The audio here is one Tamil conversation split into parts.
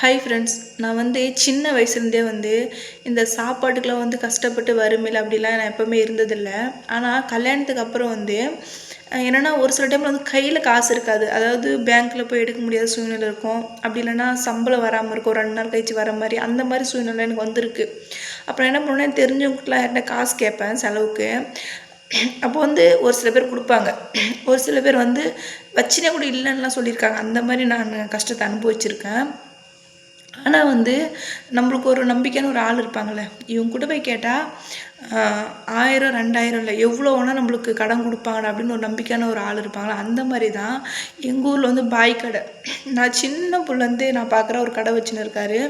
ஹாய் ஃப்ரெண்ட்ஸ் நான் வந்து சின்ன வயசுலேருந்தே வந்து இந்த சாப்பாட்டுக்கெலாம் வந்து கஷ்டப்பட்டு வறுமையில் அப்படிலாம் நான் எப்போவுமே இருந்ததில்லை. ஆனால் கல்யாணத்துக்கு அப்புறம் வந்து என்னென்னா என்னன்னா ஒரு சில டைமில் வந்து கையில் காசு இருக்காது. அதாவது பேங்க்கில் போய் எடுக்க முடியாத சூழ்நிலை இருக்கும். அப்படி இல்லைன்னா சம்பளம் வராமல் இருக்கும். ரெண்டு நாள் கழிச்சு வர மாதிரி அந்த மாதிரி சூழ்நிலை எனக்கு வந்திருக்கு. அப்புறம் என்ன பண்ணுவேன் தெரிஞ்சவங்ககிட்டலாம் யார்கிட்ட காசு கேட்பேன் செலவுக்கு. அப்போ வந்து ஒரு சில பேர் கொடுப்பாங்க. ஒரு சில பேர் வந்து வச்சினே கூட இல்லைன்னுலாம் சொல்லியிருக்காங்க. அந்த மாதிரி நான் கஷ்டத்தை அனுபவிச்சிருக்கேன். ஆனால் வந்து நம்மளுக்கு ஒரு நம்பிக்கைன்னு ஒரு ஆள் இருப்பாங்கள்ல இவங்க கூட போய் கேட்டால் ஆயிரம் ரெண்டாயிரம் இல்லை எவ்வளோ வேணால் நம்மளுக்கு கடன் கொடுப்பாங்கடா அப்படின்னு ஒரு நம்பிக்கையான ஒரு ஆள் இருப்பாங்களா? அந்த மாதிரி தான் எங்கள் ஊரில் வந்து பாய் கடை. நான் சின்ன புள்ளேருந்தே நான் பார்க்குற ஒரு கடை வச்சுன்னு இருக்காரு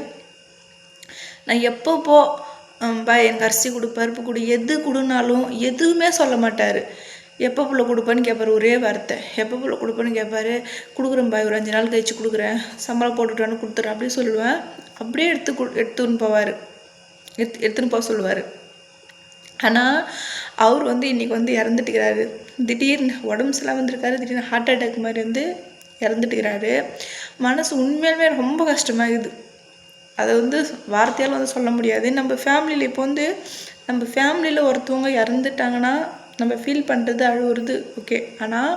நான் எப்போ போ பாய் எனக்கு அரிசி கொடு பருப்பு கொடு எது கொடுனாலும் எதுவுமே சொல்ல மாட்டார். எப்போ புள்ள கொடுப்பேன்னு கேட்பாரு ஒரே வார்த்தை. எப்போ புள்ள கொடுப்பேன்னு கேட்பாரு கொடுக்குறேன் பாய் ஒரு அஞ்சு நாள் கழிச்சு கொடுக்குறேன். சம்பளம் போட்டுட்டான்னு கொடுத்துட்றேன் அப்படியே சொல்லுவேன். அப்படியே எடுத்து கொடு எடுத்துன்னு போவார். எடுத்து எடுத்துன்னு போக சொல்லுவார். ஆனால் அவர் வந்து இன்றைக்கி வந்து இறந்துட்டுக்கிறாரு. திடீர்னு உடம்பு சரியில்லாம வந்திருக்காரு. திடீர்னு ஹார்ட் அட்டாக் மாதிரி வந்து இறந்துட்டுக்கிறாரு. மனசு உண்மையாலுமே ரொம்ப கஷ்டமாகுது. அதை வந்து வார்த்தையால் வந்து சொல்ல முடியாது. நம்ம ஃபேமிலியில் இப்போ வந்து நம்ம ஃபேமிலியில் ஒருத்தவங்க இறந்துட்டாங்கன்னா நம்ம ஃபீல் பண்ணுறது அழுவுறது ஓகே ஆனால்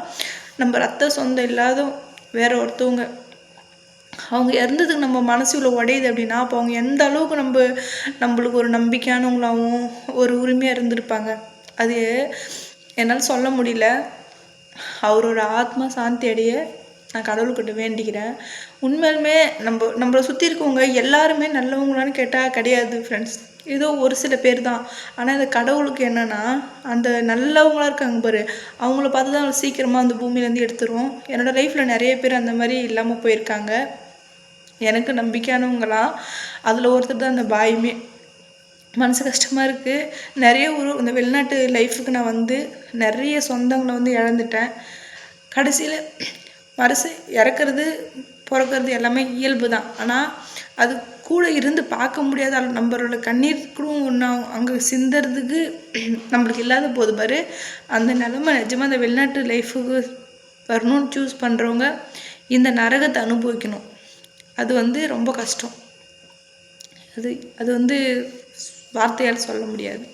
நம்ம ரத்த சொந்தம் இல்லாத வேற ஒருத்தவங்க அவங்க இறந்ததுக்கு நம்ம மனசு இவ்வளோ உடையுது அப்படின்னா அப்போ அவங்க எந்த அளவுக்கு நம்ம நம்மளுக்கு ஒரு நம்பிக்கையானவங்களாகவும் ஒரு உரிமையாக இருந்திருப்பாங்க. அது என்னால் சொல்ல முடியல. அவரோட ஆத்மா சாந்தி அடைய நான் கடவுள்கிட்ட வேண்டிக்கிறேன். உண்மையாலுமே நம்ம நம்மளை சுற்றி இருக்கவங்க எல்லாருமே நல்லவங்களான்னு கேட்டால் கிடையாது ஃப்ரெண்ட்ஸ் ஏதோ ஒரு சில பேர் தான் ஆனால் இந்த கடவுளுக்கு என்னென்னா அந்த நல்லவங்களா இருக்காங்க பாரு. அவங்கள பார்த்து தான் சீக்கிரமாக அந்த பூமியிலேருந்து எடுத்துரும் என்னோடய லைஃப்பில் நிறைய பேர் அந்த மாதிரி இல்லாமல் போயிருக்காங்க. எனக்கு நம்பிக்கையானவங்களாம் அதில் ஒருத்தர் தான் அந்த பாயுமே. மனசு கஷ்டமாக இருக்குது நிறைய ஊர் இந்த வெளிநாட்டு லைஃபுக்கு நான் வந்து நிறைய சொந்தங்களை வந்து இழந்துட்டேன். கடைசியில் மறுசு இறக்குறது பிறக்கிறது எல்லாமே இயல்பு தான். ஆனால் அது கூட இருந்து பார்க்க முடியாத அளவு நம்மளோட கண்ணீர் கூட ஒன்று அங்கே சிந்துறதுக்கு நம்மளுக்கு இல்லாத போது பாரு அந்த நிலமை நிஜமாக அந்த வெளிநாட்டு லைஃபுக்கு வரணும்னு சூஸ் பண்ணுறவங்க இந்த நரகத்தை அனுபவிக்கணும். அது வந்து ரொம்ப கஷ்டம். அது அது வந்து வார்த்தையால் சொல்ல முடியாது.